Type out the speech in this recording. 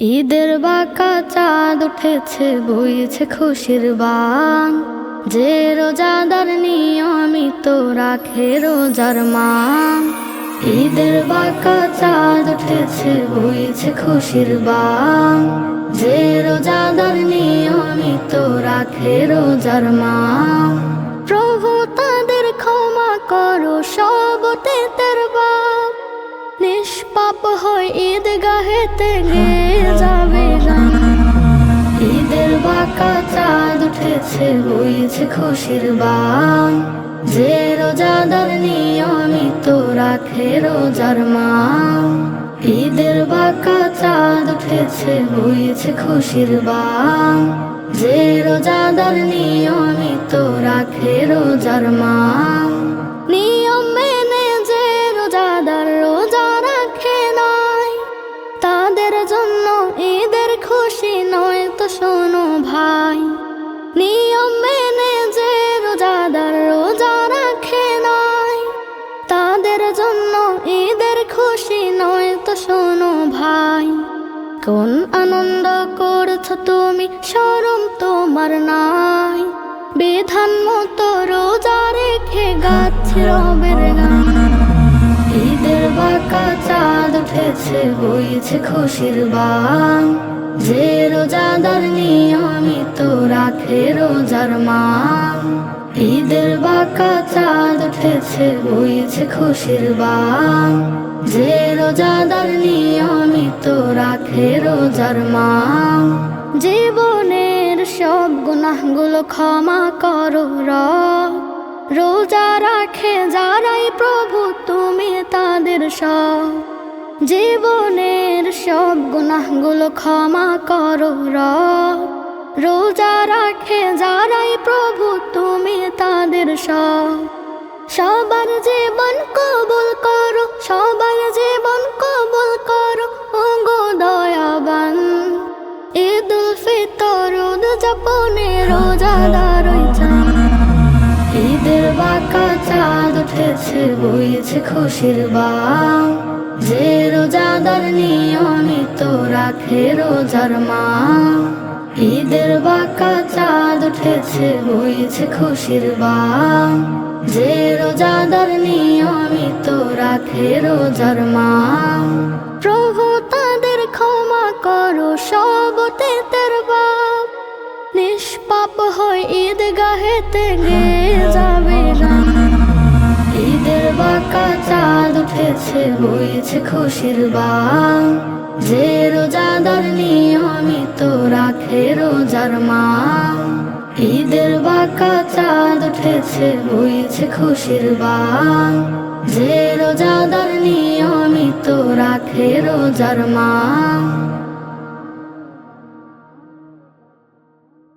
ঈদের বাঁকা চাঁদ উঠেছে, বইছে খুশির বান। যে রোজাদার নিয়মিত রাখে রোজার মান। ঈদের বাঁকা চাঁদ উঠেছে, বইছে খুশির বান। যে রোজাদার নিয়মিত রাখে রোজার মান। প্রভু তাদের ক্ষমা করো সব তেতের বাপ নিষ্পাপ হয় ঈদ গাহেতে গে যাবে গান ঈদের বাঁকা চাঁদ উঠেছে বইছে খুশির বান। যে রোজাদার নিয়মিত রাখে রোজার মান। ঈদের বাঁকা চাঁদ উঠেছে বইছে খুশির বান। যে রোজাদার নিয়মিত রাখে রোজার মান। কোন আনন্দ করছ তুমি? সরম তোমার নাই। বিধান মতো রোজা রেখে গাচ্ছে রবের গান। ঈদের বাঁকা চাঁদ উঠেছে, বইছে খুশির বান। যে রোজাদার নিয়মিত রাখে রোজার চাঁদ উঠেছে বইছে খুশির বান যে রোজাদার নিয়মিত রাখে রোজার মান জীবনের সব গুনাহগুলো ক্ষমা করো রোজা রাখে যারাই প্রভু, তুমি তাদের সব। জীবনের সব গুনাহগুলো ক্ষমা করো রোজা রাখে যারাই প্রভু, তুমি তাদের সব। সবার জীবন কবুল করো, সবার জীবন কবুল করো। ও গো দয়াবান, ঈদুল ফিতর উদযাপনে রোজাদার ঈদের বাঁকা চাঁদ উঠেছে, বইছে খুশির বান যে রোজাদার নিয়মিত রাখে রোজার মান ঈদের বাঁকা চাঁদ উঠেছে বইছে খুশির বান যে রোজাদার নিয়মিত রাখে রোজার মা প্রভু তাদের ক্ষমা করো, সব তেতের বাপ নিষ্পাপ হয় ঈদ গাহেতে গে যাবে না। ঈদের বাঁকা চাঁদ উঠেছে বইছে খুশির বান যে রোজাদার রোজার মান ঈদের বাঁকা চাঁদ উঠেছে বইছে খুশির বান যে রোজাদার নিয়মিত রাখে রোজার মান